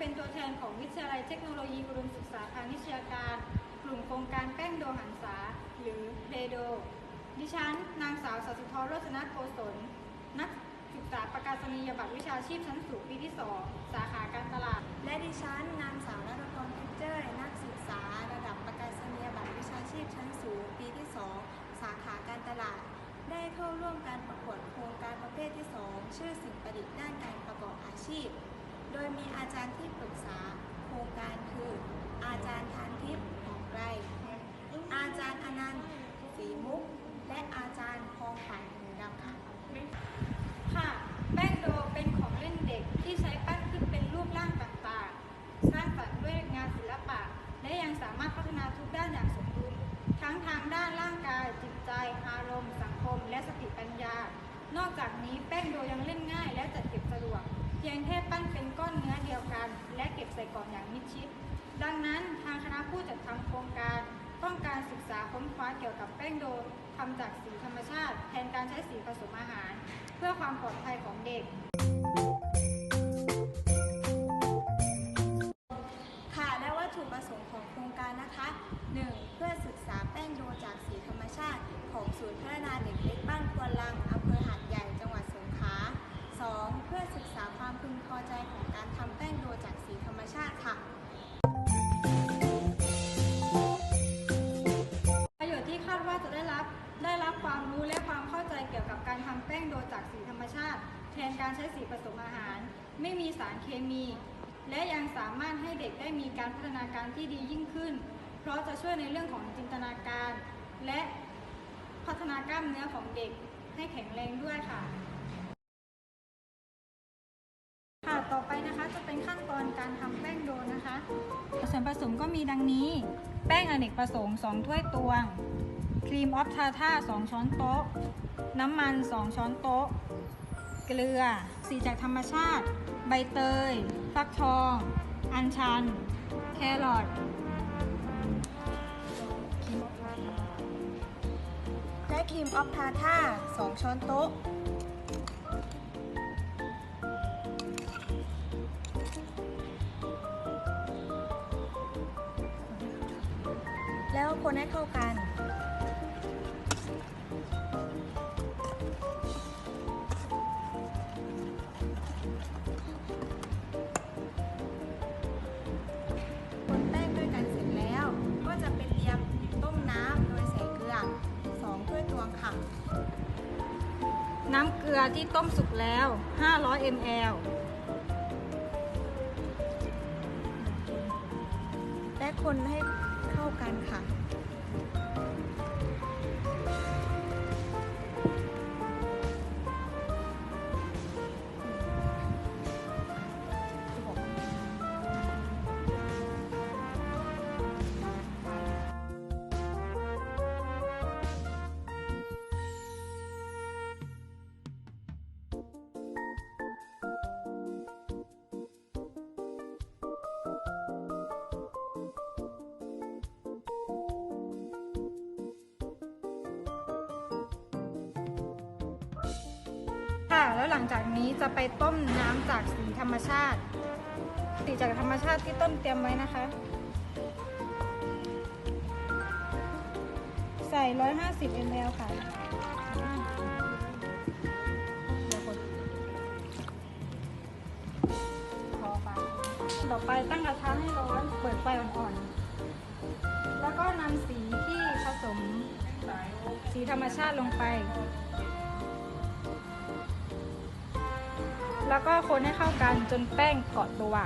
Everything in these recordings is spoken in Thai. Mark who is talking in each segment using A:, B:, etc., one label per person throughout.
A: ป็นตัวแทนของวิทยาลัยเทคโนโลยีอุดมศึกษาทางวิชาการ กลุ่มโครงการแป้งโดหันษา หรือเดโด ดิฉัน นางสาวสัสิธรโรจนโกศลนักศึกษาประกาศนียบัตรวิชาชีพชั้นสูงปีที่ 2 สาขาการตลาด
B: และดิฉัน นางสาวรัตพรพิเจอร์นักศึกษาระดับประกาศนียบัตรวิชาชีพชั้นสูงปีที่ 2 สาขาการตลาด ได้เข้าร่วมการประกวดโครงการประเภทที่ 2 ชื่อสิ่งประดิษฐ์ด้านการประกอบอาชีพ มีอาจารย์ที่ปรึกษาโครงการคือ อาจารย์ทานทิพย์หอมไกรอาจารย์อนันต์ศรีมุก และอาจารย์พองฝันหูดำค่ะ
A: ค่ะแป้งโดเป็นของเล่นเด็กที่ใช้ปั้นขึ้นเป็นรูปร่างต่างๆ สร้างสรรค์ด้วยงานศิลปะ และยังสามารถพัฒนาทุกด้านอย่างสมบูรณ์ทั้งทางด้านร่างกายจิตใจอารมณ์ สังคม และสติปัญญา นอกจากนี้แป้งโดยังเล่นง่ายและจัดเก็บสะดวก เพียงแค่ปั้นเป็นก้อนเนื้อเดียวกัน และเก็บใส่กล่องอย่างมิดชิด ดังนั้นทางคณะผู้จัดทำโครงการ ต้องการศึกษาค้นคว้าเกี่ยวกับแป้งโดทำจากสีธรรมชาติ แทนการใช้สีผสมอาหาร เพื่อความปลอดภัยของเด็กำ
B: แป้งโดจากสีธรรมชาติ
A: แทนการใช้สีผสมอาหาร ไม่มีสารเคมี และยังสามารถให้เด็กได้มีการพัฒนาการที่ดียิ่งขึ้น เพราะจะช่วยในเรื่องของจินตนาการ และพัฒนากล้ามเนื้อของเด็กให้แข็งแรงด้วยค่ะค่ะต่อไปนะคะจะเป็นขั้นตอนการทำแป้งโดนะคะ ส่วนผสมก็มีดังนี้ แป้งอเนกประสงค์ 2 ถ้วยตวง ครีมออฟทาท่า2ช้อนโต๊ะ น้ำมัน 2 ช้อนโต๊ะ เกลือ สีจากธรรมชาติ ใบเตย ฟักทอง อัญชัน แครอท
B: และครีมออฟทาท่า2ช้อนโต๊ะ แล้วคนให้เข้ากันคน วงค่ะ
A: น้ำเกลือที่ต้มสุกแล้ว 500 ml
B: และคนให้เข้ากัน
A: ค่ะ แล้วหลังจากนี้จะไปต้มน้ำจากสีธรรมชาติ สีจากธรรมชาติที่ต้นเตรียมไว้นะคะ ใส่ 150 ml ค่ะเดี๋ยวกดพอไปต่อไปตั้งกระทะให้ร้อนเปิดไฟอ่อนๆ แล้วก็นำสีที่ผสมสีธรรมชาติลงไป แล้วก็คนให้เข้ากันจนแป้งเกาะตัว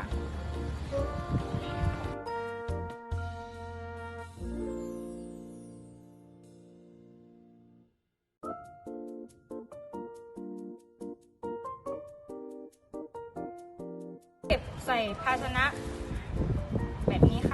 A: เก็บใส่ภาชนะแบบนี้ค่ะ